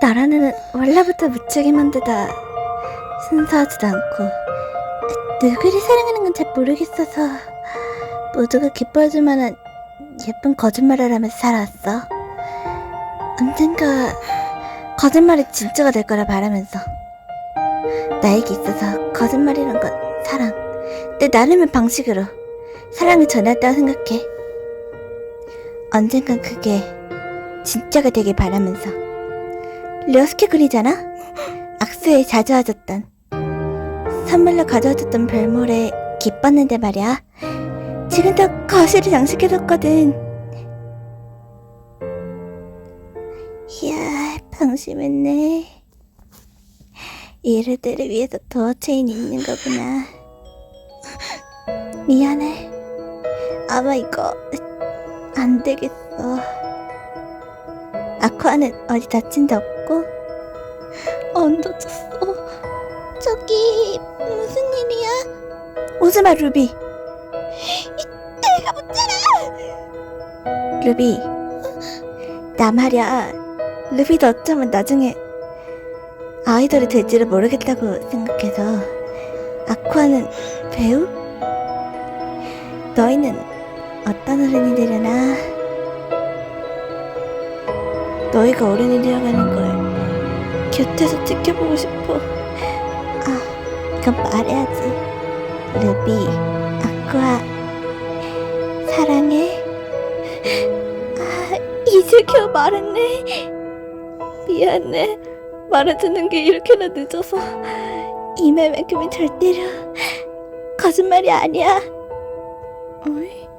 말하는 원래부터 무척이 만드다 순수하지도 않고 누구를 사랑하는 건 잘 모르겠어서 모두가 기뻐해줄 만한 예쁜 거짓말을 하면서 살아왔어. 언젠가 거짓말이 진짜가 될 거라 바라면서 나에게 있어서 거짓말이란 건 사랑 내 나름의 방식으로 사랑을 전했다고 생각해. 언젠간 그게 진짜가 되길 바라면서 리어스케 그리잖아? 악수에 자주 하셨던. 선물로 가져와줬던 별모래 기뻤는데 말이야. 지금 다 거실에 장식해뒀거든. 이야 방심했네. 이르들을 위해서 도어 체인이 있는 거구나. 미안해. 아마 이거 안 되겠어. 아쿠아는 어디 다친 데 없고? 안 다쳤어. 저기 무슨 일이야? 오지 마 루비. 내가 못잖아. 루비. 나 말야. 루비도 어쩌면 나중에 아이돌이 될지를 모르겠다고 생각해서 아쿠아는 배우? 너희는 어떤 어른이 되려나? 너희가 어른이 되어가는 걸 곁에서 지켜보고 싶어. 아, 이건 말해야지. 루비, 아쿠아, 사랑해. 아, 이제 겨우 말했네. 미안해. 말해주는 게 이렇게나 늦어서. 이 말만큼은 절대로 거짓말이 아니야. 어이?